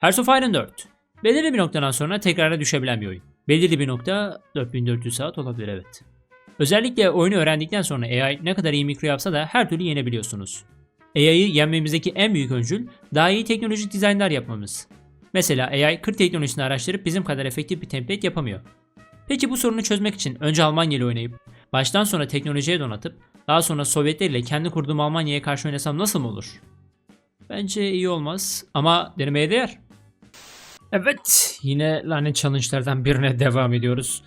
Hearts of Iron 4. Belirli bir noktadan sonra tekrara düşebilen bir oyun. Belirli bir nokta 4400 saat olabilir evet. Özellikle oyunu öğrendikten sonra AI ne kadar iyi mikro yapsa da her türlü yenebiliyorsunuz. AI'yı yenmemizdeki en büyük öncül daha iyi teknolojik dizaynlar yapmamız. Mesela AI 40 teknolojisini araştırıp bizim kadar efektif bir template yapamıyor. Peki bu sorunu çözmek için önce Almanya ile oynayıp, baştan sona teknolojiye donatıp, daha sonra Sovyetler ile kendi kurduğum Almanya'ya karşı oynasam nasıl mı olur? Bence iyi olmaz ama denemeye değer. Evet, yine lanet challenge'lardan birine devam ediyoruz.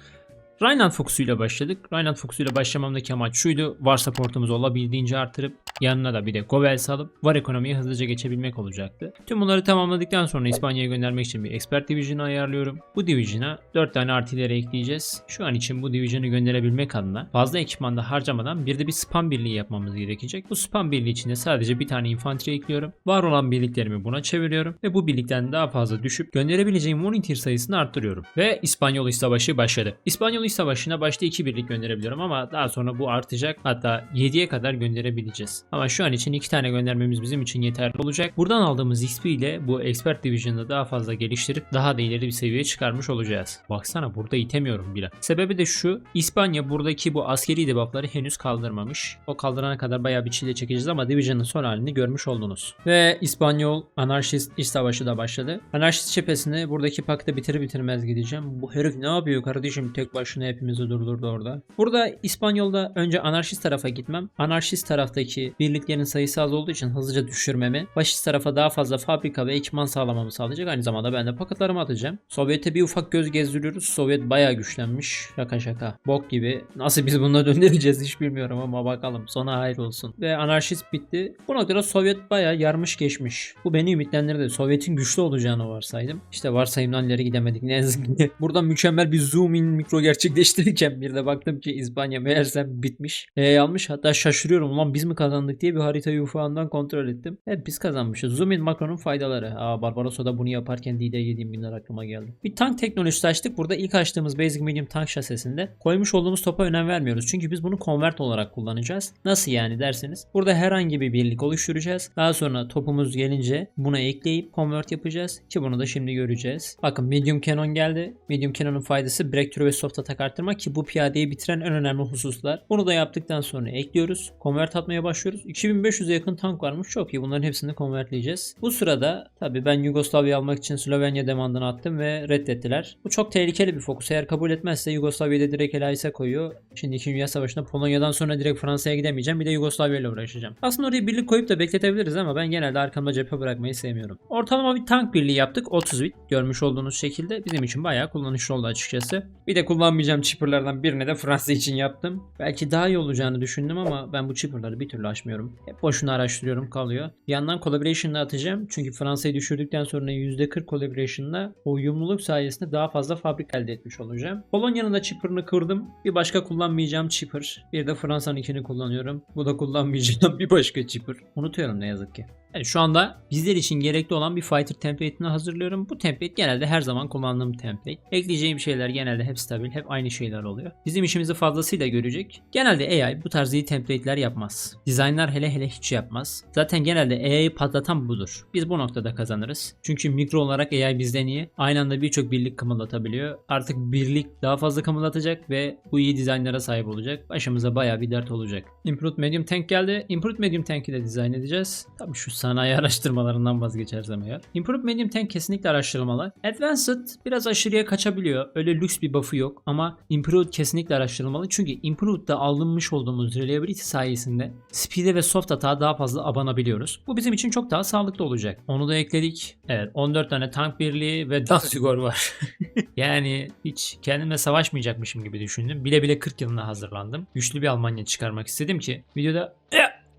Rheinland Fox'u ile başladık. Rheinland Fox'u ile başlamamdaki amaç şuydu. Var supportumuzu olabildiğince artırıp yanına da bir de Govels alıp var ekonomiye hızlıca geçebilmek olacaktı. Tüm bunları tamamladıktan sonra İspanya'ya göndermek için bir Expert Division'ı ayarlıyorum. Bu Division'a 4 tane artileri ekleyeceğiz. Şu an için bu Division'ı gönderebilmek adına fazla ekipmanda harcamadan bir de bir spam birliği yapmamız gerekecek. Bu spam birliği içinde sadece bir tane infantry ekliyorum. Var olan birliklerimi buna çeviriyorum ve bu birlikten daha fazla düşüp gönderebileceğim volunteer sayısını arttırıyorum. Ve İspanyol İç Savaşı başladı. İspanyol İç Savaşı'na başta 2 birlik gönderebiliyorum ama daha sonra bu artacak. Hatta 7'ye kadar gönderebileceğiz. Ama şu an için 2 tane göndermemiz bizim için yeterli olacak. Buradan aldığımız XP ile bu Expert Division'da daha fazla geliştirip daha da ileri bir seviyeye çıkarmış olacağız. Baksana burada itemiyorum bile. Sebebi de şu. İspanya buradaki bu askeri debuffları henüz kaldırmamış. O kaldırana kadar bayağı bir çile çekeceğiz ama Division'ın son halini görmüş oldunuz. Ve İspanyol Anarşist İç Savaşı da başladı. Anarşist cephesini buradaki pakta bitirir bitirmez gideceğim. Bu herif ne yapıyor kardeşim tek başına hepimizi durdurdu orada. Burada İspanyol'da önce anarşist tarafa gitmem. Anarşist taraftaki birliklerin sayısı az olduğu için hızlıca düşürmemi, faşist tarafa daha fazla fabrika ve ekipman sağlamamı sağlayacak. Aynı zamanda ben de paketlerimi atacağım. Sovyet'e bir ufak göz gezdiriyoruz. Sovyet bayağı güçlenmiş. Şaka şaka. Bok gibi. Nasıl biz bununla döndüreceğiz hiç bilmiyorum ama bakalım. Sona hayır olsun. Ve anarşist bitti. Bu noktada Sovyet bayağı yarmış geçmiş. Bu beni ümitlendirdi. Sovyet'in güçlü olacağını varsaydım. İşte varsayımdan ileri gidemedik ne yazık ki. Burada mükemmel bir zoom in mikro gerçekleştirirken bir de baktım ki İspanya meğersem bitmiş. E almış hatta şaşırıyorum ulan biz mi kazandık diye bir haritayı ufağından kontrol ettim. Evet biz kazanmışız. Zoom in makronun faydaları. Aa Barbarossa da bunu yaparken DD yediğim günler aklıma geldi. Bir tank teknolojisi açtık. Burada ilk açtığımız Basic Medium tank şasesinde koymuş olduğumuz topa önem vermiyoruz. Çünkü biz bunu convert olarak kullanacağız. Nasıl yani derseniz. Burada herhangi bir birlik oluşturacağız. Daha sonra topumuz gelince buna ekleyip convert yapacağız. Ki bunu da şimdi göreceğiz. Bakın Medium Cannon geldi. Medium Cannon'un faydası Breakthrough ve Soft Attack arttırmak ki bu piyadeyi bitiren en önemli hususlar. Bunu da yaptıktan sonra ekliyoruz. Convert atmaya başlıyoruz. 2500'e yakın tank varmış. Çok iyi. Bunların hepsini convertleyeceğiz. Bu sırada tabii ben Yugoslavya almak için Slovenya demandını attım ve reddettiler. Bu çok tehlikeli bir fokus. Eğer kabul etmezse Yugoslavya'da direkt Elais'e koyuyor. Şimdi 2. Dünya Savaşı'nda Polonya'dan sonra direkt Fransa'ya gidemeyeceğim. Bir de Yugoslavya ile uğraşacağım. Aslında oraya birlik koyup da bekletebiliriz ama ben genelde arkamda cephe bırakmayı sevmiyorum. Ortalama bir tank birliği yaptık. 30 bit görmüş olduğunuz şekilde. Bizim için bayağı kullanışlı oldu açıkçası. Bir de kullanmayacağım chipperlardan birini de Fransa için yaptım. Belki daha iyi olacağını düşündüm ama ben bu chipperları bir türlü aşmıyorum. Hep boşuna araştırıyorum kalıyor. Bir yandan collaboration'da atacağım. Çünkü Fransa'yı düşürdükten sonra %40 collaboration'la o uyumluluk sayesinde daha fazla fabrik elde etmiş olacağım. Polonya'nın da chipper'ını kırdım. Bir başka kullanmayacağım chipper. Bir de Fransa'nınkini kullanıyorum. Bu da kullanmayacağım bir başka chipper. Unutuyorum ne yazık ki. Yani şu anda bizler için gerekli olan bir fighter template'ini hazırlıyorum. Bu template genelde her zaman kullandığım template. Ekleyeceğim şeyler genelde hep stabil, hep aynı şeyler oluyor. Bizim işimizi fazlasıyla görecek. Genelde AI bu tarz iyi template'ler yapmaz. Dizaynlar hele hele hiç yapmaz. Zaten genelde AI'yi patlatan budur. Biz bu noktada kazanırız. Çünkü mikro olarak AI bizden iyi. Aynı anda birçok birlik kımıldatabiliyor. Artık birlik daha fazla kımıldatacak ve bu iyi dizaynlara sahip olacak. Başımıza baya bir dert olacak. Improved Medium Tank geldi. Improved Medium Tank'i de dizayn edeceğiz. Tabii şu sanayi araştırmalarından vazgeçersem eğer. Improved Medium Tank kesinlikle araştırılmalı. Advanced biraz aşırıya kaçabiliyor. Öyle lüks bir buff'ı yok ama Improved kesinlikle araştırılmalı. Çünkü Improved'da alınmış olduğumuz reliability sayesinde speed'e ve soft atağa daha fazla abanabiliyoruz. Bu bizim için çok daha sağlıklı olacak. Onu da ekledik. Evet 14 tane tank birliği ve Danzigor var. yani hiç kendimle savaşmayacakmışım gibi düşündüm. Bile bile 40 yılına hazırlandım. Güçlü bir Almanya çıkarmak istedim ki videoda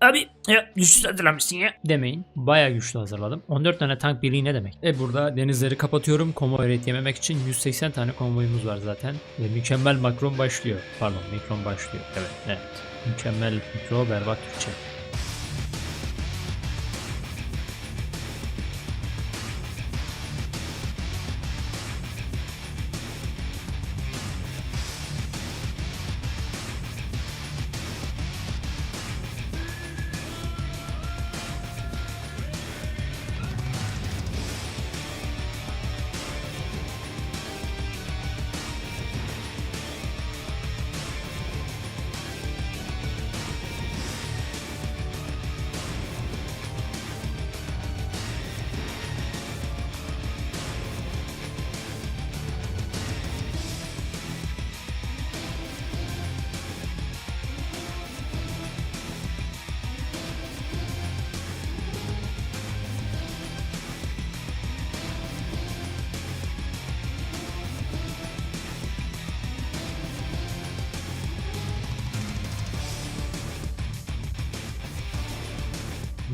Abi ya güçsüz hazırlamışsın ya demeyin. Baya güçlü hazırladım. 14 tane tank birliği ne demek? E burada denizleri kapatıyorum. Konvoy rate yememek için 180 tane konvoyumuz var zaten. Ve mükemmel makron başlıyor. Pardon mikron başlıyor. Evet evet. Mükemmel mikro berbat Türkçe.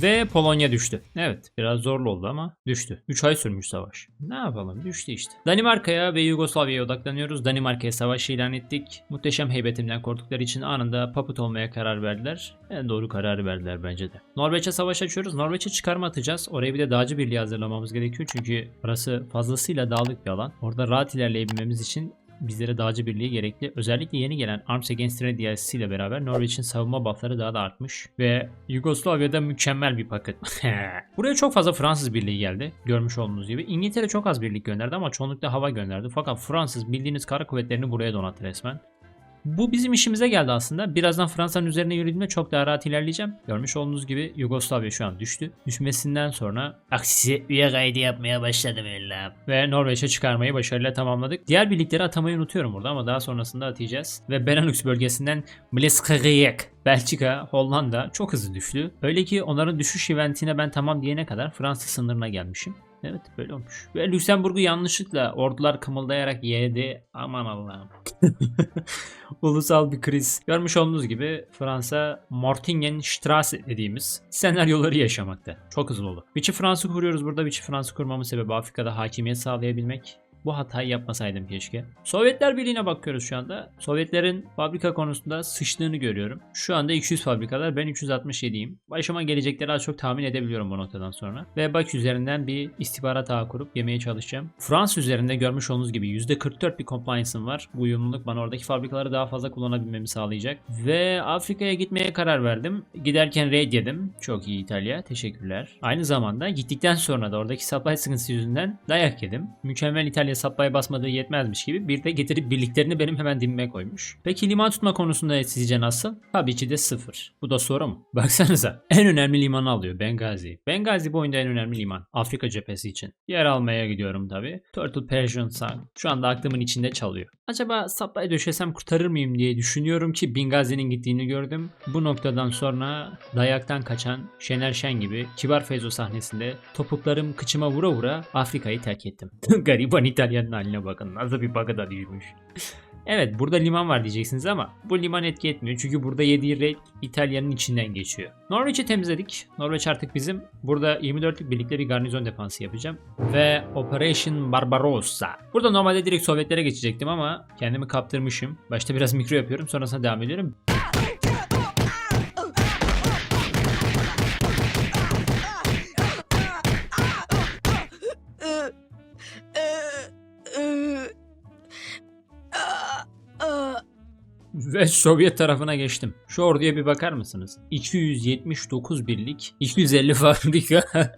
Ve Polonya düştü. Evet biraz zorlu oldu ama düştü. 3 ay sürmüş savaş. Ne yapalım düştü işte. Danimarka'ya ve Yugoslavya'ya odaklanıyoruz. Danimarka'ya savaş ilan ettik. Muhteşem heybetimden korktukları için anında papıt olmaya karar verdiler. En doğru kararı verdiler bence de. Norveç'e savaş açıyoruz. Norveç'e çıkarma atacağız. Oraya bir de dağcı birliği hazırlamamız gerekiyor. Çünkü orası fazlasıyla dağlık bir alan. Orada rahat ilerleyebilmemiz için bizlere dağcı birliği gerekli. Özellikle yeni gelen Arms Against Tyranny DLC ile beraber Norveç'in savunma buffları daha da artmış. Ve Yugoslavya'da mükemmel bir paket. Buraya çok fazla Fransız birliği geldi. Görmüş olduğunuz gibi. İngiltere çok az birlik gönderdi ama çoğunlukla hava gönderdi. Fakat Fransız bildiğiniz kara kuvvetlerini buraya donattı resmen. Bu bizim işimize geldi aslında. Birazdan Fransa'nın üzerine yürüdüğümde çok daha rahat ilerleyeceğim. Görmüş olduğunuz gibi Yugoslavya şu an düştü. Düşmesinden sonra aksi üye kaydı yapmaya başladım Ella. Ve Norveç'e çıkarmayı başarıyla tamamladık. Diğer birlikleri atamayı unutuyorum burada ama daha sonrasında atacağız. Ve Benelux bölgesinden Blitzkrieg Belçika, Hollanda çok hızlı düştü. Öyle ki onların düşüş eventine ben tamam diyene kadar Fransa sınırına gelmişim. Evet böyle olmuş. Ve Lüksemburg'u yanlışlıkla ordular kımıldayarak yedi. Aman Allah'ım. Ulusal bir kriz. Görmüş olduğunuz gibi Fransa Mortingen-Strasse dediğimiz senaryoları yaşamakta. Çok hızlı oldu. Vichy Fransa kuruyoruz burada. Vichy Fransa kurmamın sebebi Afrika'da hakimiyet sağlayabilmek. Bu hatayı yapmasaydım keşke. Sovyetler Birliği'ne bakıyoruz şu anda. Sovyetlerin fabrika konusunda sıçtığını görüyorum. Şu anda 200 fabrikalar ben 367'yim. Başıma gelecekleri az çok tahmin edebiliyorum bu noktadan sonra. Ve bak üzerinden bir istihbarat ağı kurup yemeye çalışacağım. Fransa üzerinde görmüş olduğunuz gibi %44 bir compliance'ım var. Bu uyumluluk bana oradaki fabrikaları daha fazla kullanabilmemi sağlayacak. Ve Afrika'ya gitmeye karar verdim. Giderken raid yedim. Çok iyi İtalya. Teşekkürler. Aynı zamanda gittikten sonra da oradaki supply sıkıntısı yüzünden dayak yedim. Mükemmel İtalya sapaya basmadığı yetmezmiş gibi bir de getirip birliklerini benim hemen dibime koymuş. Peki liman tutma konusunda sizce nasıl? Tabii ki de sıfır. Bu da soru mu? Baksanıza en önemli limanı alıyor Bengazi. Bengazi bu oyunda en önemli liman. Afrika cephesi için. Yer almaya gidiyorum tabii. Turtle Persian Sun. Şu anda aklımın içinde çalıyor. Acaba supply döşesem kurtarır mıyım diye düşünüyorum ki Bingazi'nin gittiğini gördüm. Bu noktadan sonra dayaktan kaçan Şener Şen gibi Kibar Feyzo sahnesinde topuklarım kıçıma vura vura Afrika'yı terk ettim. Gariban İtalyanın haline bakın. Nasıl bir baka da. Evet burada liman var diyeceksiniz ama bu liman etki etmiyor. Çünkü burada yediği raid İtalya'nın içinden geçiyor. Norveç'i temizledik. Norveç artık bizim. Burada 24'lük birlikte bir garnizon defansı yapacağım. Ve Operation Barbarossa. Burada normalde direkt Sovyetlere geçecektim ama kendimi kaptırmışım. Başta biraz mikro yapıyorum sonrasında devam ediyorum. Ve Sovyet tarafına geçtim. Şu orduya bir bakar mısınız? 279 birlik, 250 fabrika.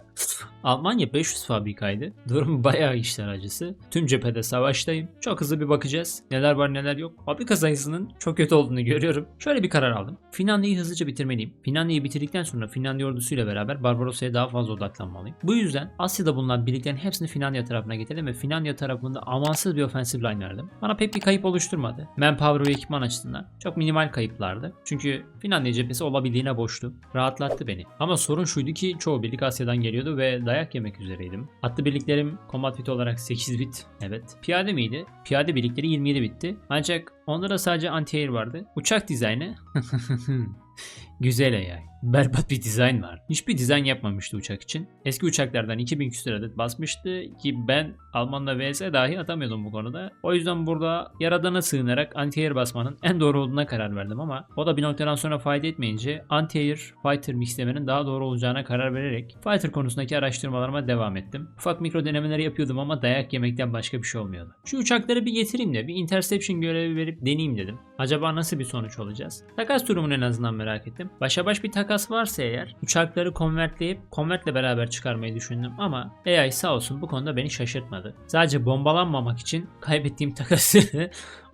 Almanya 500 fabrikaydı. Durum bayağı işler acısı. Tüm cephede savaştayım. Çok hızlı bir bakacağız. Neler var neler yok. Fabrika sayısının çok kötü olduğunu görüyorum. Şöyle bir karar aldım. Finlandiya'yı hızlıca bitirmeliyim. Finlandiya'yı bitirdikten sonra Finlandiya ordusuyla beraber Barbarossa'ya daha fazla odaklanmalıyım. Bu yüzden Asya'da bulunan birliklerin hepsini Finlandiya tarafına getirdim ve Finlandiya tarafında amansız bir offensive line verdim. Bana pek bir kayıp oluşturmadı. Manpower ve ekipman açısından çok minimal kayıplardı. Çünkü Finlandiya cephesi olabildiğine boştu. Rahatlattı beni. Ama sorun şuydu ki çoğu birlik Asya'dan geliyordu ve dayak yemek üzereydim. Atlı birliklerim combat bit olarak 8 bit. Evet. Piyade miydi? Piyade birlikleri 27 bitti. Ancak onda da sadece anti-air vardı. Uçak dizaynı Güzel AI. Berbat bir dizayn var. Hiçbir dizayn yapmamıştı uçak için. Eski uçaklardan 2000 küsur adet basmıştı ki ben Almanla vs dahi atamıyordum bu konuda. O yüzden burada yaradana sığınarak anti-air basmanın en doğru olduğuna karar verdim ama o da bir noktadan sonra fayda etmeyince anti-air fighter mixlemenin daha doğru olacağına karar vererek fighter konusundaki araştırmalarıma devam ettim. Ufak mikro denemeler yapıyordum ama dayak yemekten başka bir şey olmuyordu. Şu uçakları bir getireyim de bir interception görevi verip deneyeyim dedim. Acaba nasıl bir sonuç olacağız? Takas durumunu en azından merak ettim. Başa baş bir takas varsa eğer uçakları konvertleyip konvertle beraber çıkarmayı düşündüm ama AI sağ olsun bu konuda beni şaşırtmadı. Sadece bombalanmamak için kaybettiğim takası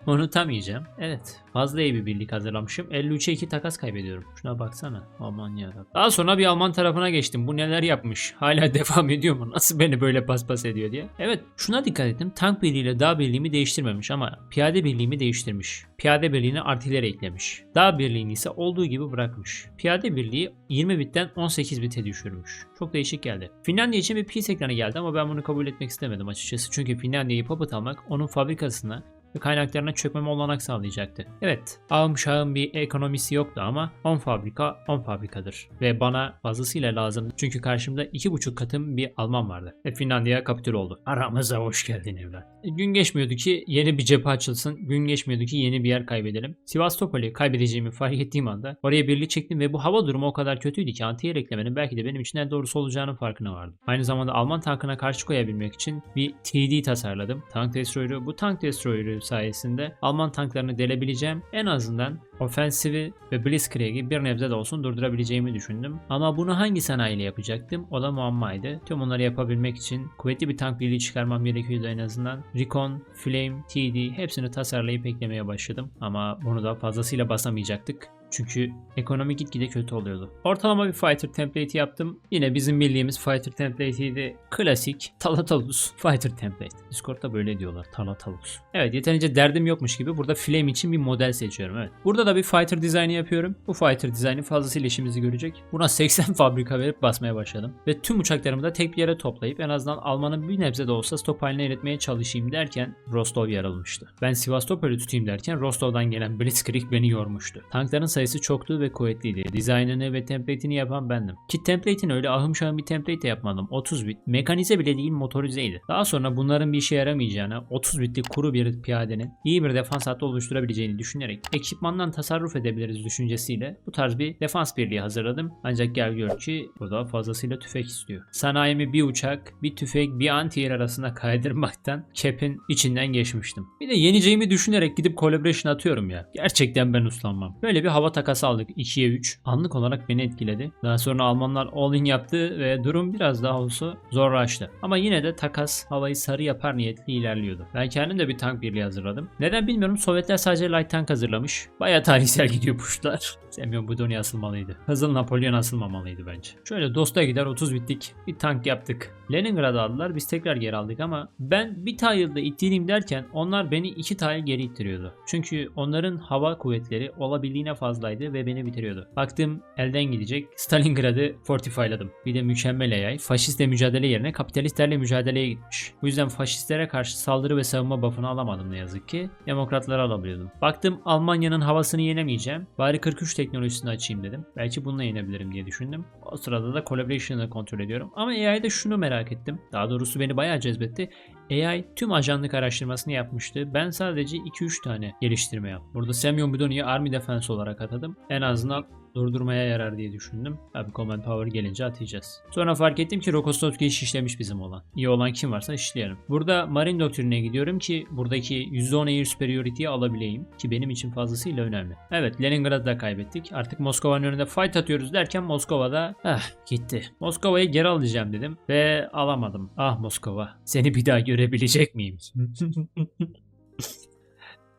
unutamayacağım. Evet fazla iyi bir birlik hazırlamışım. 53'e 2 takas kaybediyorum. Şuna baksana. Aman yarabbim. Daha sonra bir Alman tarafına geçtim. Bu neler yapmış? Hala devam ediyor mu? Nasıl beni böyle paspas ediyor diye. Evet şuna dikkat ettim. Tank birliğiyle dağ birliğimi değiştirmemiş ama piyade birliğimi değiştirmiş. Piyade birliğine artileri eklemiş. Dağ birliğini ise olduğu gibi bırakmış. Piyade birliği 20 bitten 18 bite düşürmüş. Çok değişik geldi. Finlandiya için bir peace ekranı geldi ama ben bunu kabul etmek istemedim açıkçası. Çünkü Finlandiya'yı puppet almak onun fabrikasına ve kaynaklarına çökmeme olanak sağlayacaktı. Evet, ağım bir ekonomisi yoktu ama 10 fabrika 10 fabrikadır. Ve bana fazlasıyla lazım çünkü karşımda 2,5 katım bir Alman vardı. Ve Finlandiya kapitül oldu. Aramıza hoş geldin evlat. E, Gün geçmiyordu ki yeni bir cephe açılsın. Gün geçmiyordu ki yeni bir yer kaybedelim. Sivastopol'i kaybedeceğimi fark ettiğim anda oraya birlik çektim ve bu hava durumu o kadar kötüydü ki anti eklemenin belki de benim için en doğrusu olacağının farkına vardım. Aynı zamanda Alman tankına karşı koyabilmek için bir TD tasarladım. Tank destroyer'ı. Bu tank destroyer'ı sayesinde Alman tanklarını delebileceğim. En azından ofensivi ve Blitzkrieg'i bir nebze de olsun durdurabileceğimi düşündüm. Ama bunu hangi sanayiyle yapacaktım? O da muammaydı. Tüm bunları yapabilmek için kuvvetli bir tank birliği çıkarmam gerekiyordu en azından. Recon, Flame, TD hepsini tasarlayıp eklemeye başladım. Ama bunu da fazlasıyla basamayacaktık. Çünkü ekonomi gitgide kötü oluyordu. Ortalama bir fighter template yaptım. Yine bizim bildiğimiz fighter template'iydi. Klasik Talatalus fighter template. Discord'da böyle diyorlar Talatalus. Evet yeterince derdim yokmuş gibi burada flame için bir model seçiyorum. Evet. Burada da bir fighter dizaynı yapıyorum. Bu fighter dizaynı fazlasıyla işimizi görecek. Buna 80 fabrika verip basmaya başladım. Ve tüm uçaklarımı da tek bir yere toplayıp en azından Alman'ın bir nebze de olsa stop haline iletmeye çalışayım derken Rostov yarılmıştı. Ben Sivastopol'ü tutayım derken Rostov'dan gelen Blitzkrieg beni yormuştu. Tankların sayısı çoktu ve kuvvetliydi. Dizaynını ve template'ini yapan bendim. Ki template'ini öyle ahım şahım bir template de yapmadım. 30 bit. Mekanize bile değil motorizeydi. Daha sonra bunların bir işe yaramayacağını, 30 bitlik kuru bir piyadenin iyi bir defans hattı oluşturabileceğini düşünerek ekipmandan tasarruf edebiliriz düşüncesiyle bu tarz bir defans birliği hazırladım. Ancak gel gör ki burada fazlasıyla tüfek istiyor. Sanayimi bir uçak, bir tüfek, bir anti arasında kaydırmaktan cap'in içinden geçmiştim. Bir de yeneceğimi düşünerek gidip collaboration atıyorum ya. Gerçekten ben uslanmam. Böyle bir hava takası aldık 2'ye 3. Anlık olarak beni etkiledi. Daha sonra Almanlar all-in yaptı ve durum biraz daha olsa zorlaştı. Ama yine de takas havayı sarı yapar niyetli ilerliyordu. Ben kendim de bir tank birliği hazırladım. Neden bilmiyorum Sovyetler sadece light tank hazırlamış. Baya tarihsel gidiyor puşlar. Semyon Budoni asılmalıydı. Hızlı Napolyon asılmamalıydı bence. Şöyle dosta gider 30 bittik bir tank yaptık. Leningrad'ı aldılar biz tekrar geri aldık ama ben bir tayılda ittireyim derken onlar beni iki tayıl geri ittiriyordu. Çünkü onların hava kuvvetleri olabildiğine fazlaydı ve beni bitiriyordu. Baktım elden gidecek Stalingrad'ı fortifyladım. Bir de mükemmel AI faşistle mücadele yerine kapitalistlerle mücadeleye gitmiş. Bu yüzden faşistlere karşı saldırı ve savunma buff'ını alamadım ne yazık ki. Demokratları alabiliyordum. Baktım Almanya'nın havasını yenemeyeceğim. Bari 43 teknolojisini açayım dedim. Belki bununla yenebilirim diye düşündüm. O sırada da collaboration'ı kontrol ediyorum. Ama AI'de şunu merak ettim. Daha doğrusu beni bayağı cezbetti. AI tüm ajanlık araştırmasını yapmıştı. Ben sadece 2-3 tane geliştirme yaptım. Burada Semyon Budoni'yi Army Defense olarak atadım. En azından durdurmaya yarar diye düşündüm. Tabii Command Power gelince atacağız. Sonra fark ettim ki Rokostovski'yi şişlemiş bizim olan. İyi olan kim varsa şişleyelim. Burada Marine Doktrinine gidiyorum ki buradaki %10 Air Superiority'yi alabileyim. Ki benim için fazlasıyla önemli. Evet Leningrad'ı da kaybettik. Artık Moskova'nın önünde fight atıyoruz derken Moskova'da ah gitti. Moskova'yı geri alacağım dedim ve alamadım. Ah Moskova seni bir daha görebilecek miyim?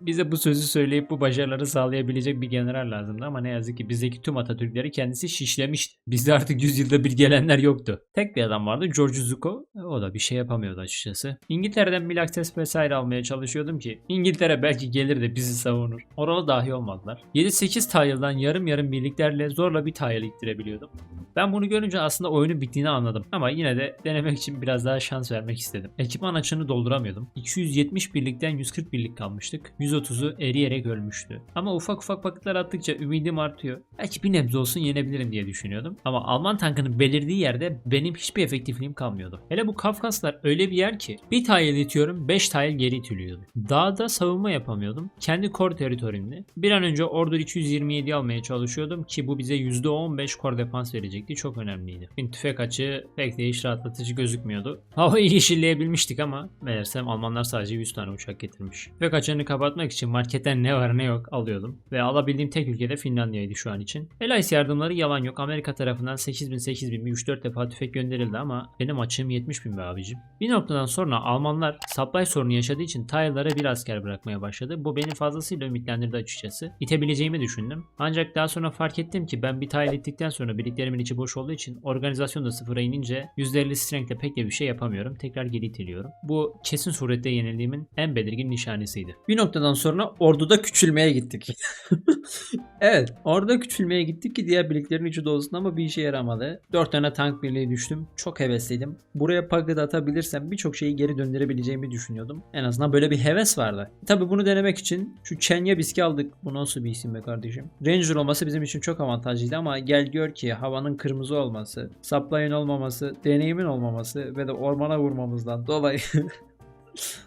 Bize bu sözü söyleyip bu başarıları sağlayabilecek bir general lazımdı ama ne yazık ki bizdeki tüm Atatürkleri kendisi şişlemişti. Bizde artık 100 yılda bir gelenler yoktu. Tek bir adam vardı George Zuko. O da bir şey yapamıyordu açıkçası. İngiltere'den bir akses vesaire almaya çalışıyordum ki İngiltere belki gelir de bizi savunur. Oralı dahi olmadılar. 7-8 tayıldan yarım yarım birliklerle zorla bir tayıl ittirebiliyordum. Ben bunu görünce aslında oyunun bittiğini anladım. Ama yine de denemek için biraz daha şans vermek istedim. Ekipman açığını dolduramıyordum. 270 birlikten 140 birlik kalmıştık. 130'u eriyerek ölmüştü. Ama ufak ufak paketler attıkça ümidim artıyor. Belki bir nebze olsun yenebilirim diye düşünüyordum. Ama Alman tankının belirdiği yerde benim hiçbir efektifliğim kalmıyordu. Hele bu Kafkaslar öyle bir yer ki bir tayıl itiyorum 5 tayıl geri itiliyordu. Dağda savunma yapamıyordum. Kendi core teritorimde. Bir an önce Order 227 almaya çalışıyordum ki bu bize %15 core defans verecekti. Çok önemliydi. Bin tüfek açığı pek de hiç rahatlatıcı gözükmüyordu. Havayı yeşilleyebilmiştik ama meğersem Almanlar sadece 100 tane uçak getirmiş. Tüfek açığını kapatmak için marketten ne var ne yok alıyordum. Ve alabildiğim tek ülke de Finlandiya'ydı şu an için. Allies yardımları yalan yok. Amerika tarafından 8000 8000 bir 3-4 defa tüfek gönderildi ama benim açığım 70 bin be abicim. Bir noktadan sonra Almanlar supply sorunu yaşadığı için Taylara bir asker bırakmaya başladı. Bu beni fazlasıyla ümitlendirdi açıkçası. İtebileceğimi düşündüm. Ancak daha sonra fark ettim ki ben bir tayl ittikten sonra birliklerimin içi boş olduğu için organizasyon da sıfıra inince %50 strength'le pek de bir şey yapamıyorum. Tekrar geri itiliyorum. Bu kesin surette yenildiğimin en belirgin nişanesiydi. Bir noktadan noktadan sonra orduda küçülmeye gittik. evet orada küçülmeye gittik ki diğer birliklerin içi dolsun ama bir işe yaramadı. 4 tane tank birliği düştüm. Çok hevesliydim. Buraya Pug'ı atabilirsem birçok şeyi geri döndürebileceğimi düşünüyordum. En azından böyle bir heves vardı. Tabi bunu denemek için şu Çenya Bisk'i aldık. Bu nasıl bir isim be kardeşim? Ranger olması bizim için çok avantajlıydı ama gel gör ki havanın kırmızı olması, supply'ın olmaması, deneyimin olmaması ve de ormana vurmamızdan dolayı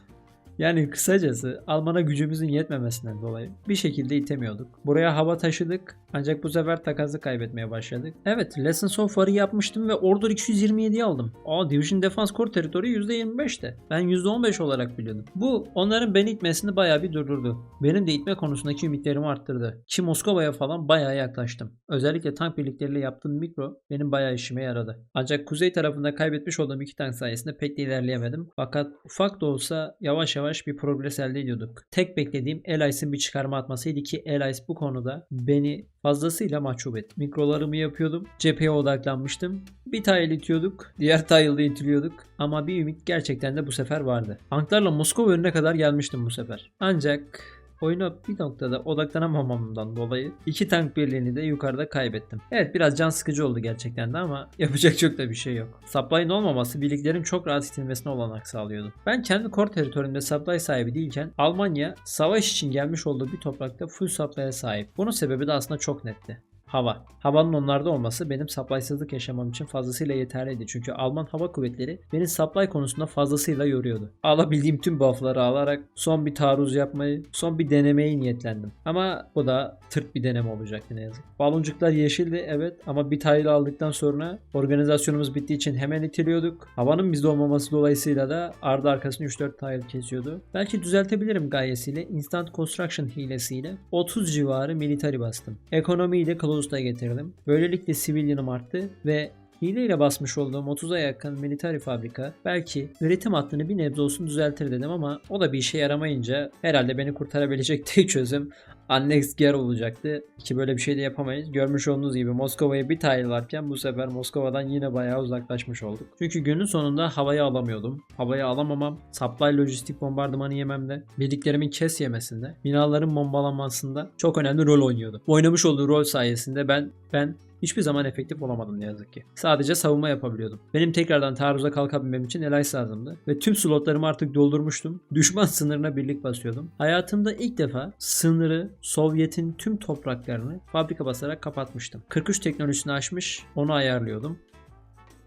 Yani kısacası Alman'a gücümüzün yetmemesinden dolayı bir şekilde itemiyorduk. Buraya hava taşıdık ancak bu sefer takası kaybetmeye başladık. Evet Lessons of War'ı yapmıştım ve Order 227'yi aldım. Aa Division Defense Core teritori %25'te. Ben %15 olarak biliyordum. Bu onların beni itmesini bayağı bir durdurdu. Benim de itme konusundaki ümitlerimi arttırdı. Ki Moskova'ya falan bayağı yaklaştım. Özellikle tank birlikleriyle yaptığım mikro benim bayağı işime yaradı. Ancak kuzey tarafında kaybetmiş olduğum iki tank sayesinde pek de ilerleyemedim. Fakat ufak da olsa yavaş yavaş bir progres elde ediyorduk. Tek beklediğim Elias'ın bir çıkarma atmasıydı ki Elias bu konuda beni fazlasıyla mahcup. Mikrolarımı yapıyordum. Cepheye odaklanmıştım. Bir tile itiyorduk. Diğer tile'da itiliyorduk. Ama bir ümit gerçekten de bu sefer vardı. Tanklarla Moskova önüne kadar gelmiştim bu sefer. Ancak oyuna bir noktada odaklanamamamdan dolayı iki tank birliğini de yukarıda kaybettim. Evet biraz can sıkıcı oldu gerçekten de ama yapacak çok da bir şey yok. Supply'ın olmaması birliklerin çok rahat itilmesine olanak sağlıyordu. Ben kendi core teritoryumda supply sahibi değilken Almanya savaş için gelmiş olduğu bir toprakta full supply'e sahip. Bunun sebebi de aslında çok netti. Hava. Havanın onlarda olması benim supply'sızlık yaşamam için fazlasıyla yeterliydi. Çünkü Alman hava kuvvetleri beni supply konusunda fazlasıyla yoruyordu. Alabildiğim tüm buff'ları alarak son bir taarruz yapmayı, son bir denemeyi niyetlendim. Ama bu da tırt bir deneme olacaktı ne yazık. Baloncuklar yeşildi evet ama bir tile aldıktan sonra organizasyonumuz bittiği için hemen itiliyorduk. Havanın bizde olmaması dolayısıyla da ardı arkasını 3-4 tile kesiyordu. Belki düzeltebilirim gayesiyle Instant Construction hilesiyle 30 civarı military bastım. Ekonomiyi de Closed'a getirdim. Böylelikle sivilyanım arttı ve Hileyle basmış olduğum 30'a yakın military fabrika belki üretim hattını bir nebze olsun düzeltir dedim ama o da bir işe yaramayınca herhalde beni kurtarabilecek tek çözüm Annex Gear olacaktı ki böyle bir şey de yapamayız. Görmüş olduğunuz gibi Moskova'ya bir tile varken bu sefer Moskova'dan yine bayağı uzaklaşmış olduk. Çünkü günün sonunda havayı alamıyordum. Havayı alamamam, supply lojistik bombardımanı yememde, birliklerimin kes yemesinde, binaların bombalanmasında çok önemli rol oynuyordu. Oynamış olduğu rol sayesinde ben ben hiçbir zaman efektif olamadım ne yazık ki. Sadece savunma yapabiliyordum. Benim tekrardan taarruza kalkabilmem için Elias lazımdı. Ve tüm slotlarımı artık doldurmuştum. Düşman sınırına birlik basıyordum. Hayatımda ilk defa sınırı Sovyet'in tüm topraklarını fabrika basarak kapatmıştım. 43 teknolojisini aşmış onu ayarlıyordum.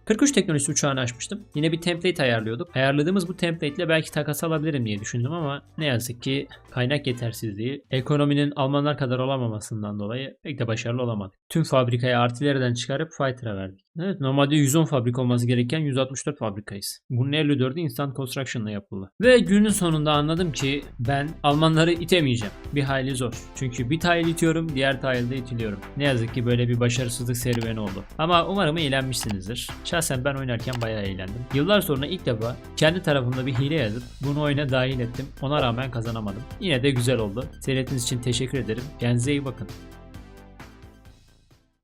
43 teknolojisi uçağını açmıştım. Yine bir template ayarlıyorduk. Ayarladığımız bu template ile belki takas alabilirim diye düşündüm ama ne yazık ki kaynak yetersizliği, ekonominin Almanlar kadar olamamasından dolayı pek de başarılı olamadık. Tüm fabrikayı artileriden çıkarıp fighter'a verdik. Evet normalde 110 fabrika olması gereken 164 fabrikayız. Bunun 54'ü Instant Construction'la yapıldı. Ve günün sonunda anladım ki ben Almanları itemeyeceğim. Bir hayli zor. Çünkü bir tile itiyorum, diğer tile'de itiliyorum. Ne yazık ki böyle bir başarısızlık serüveni oldu. Ama umarım eğlenmişsinizdir. Şahsen ben oynarken bayağı eğlendim. Yıllar sonra ilk defa kendi tarafımda bir hile yazıp bunu oyuna dahil ettim. Ona rağmen kazanamadım. Yine de güzel oldu. Seyrettiğiniz için teşekkür ederim. Kendinize iyi bakın.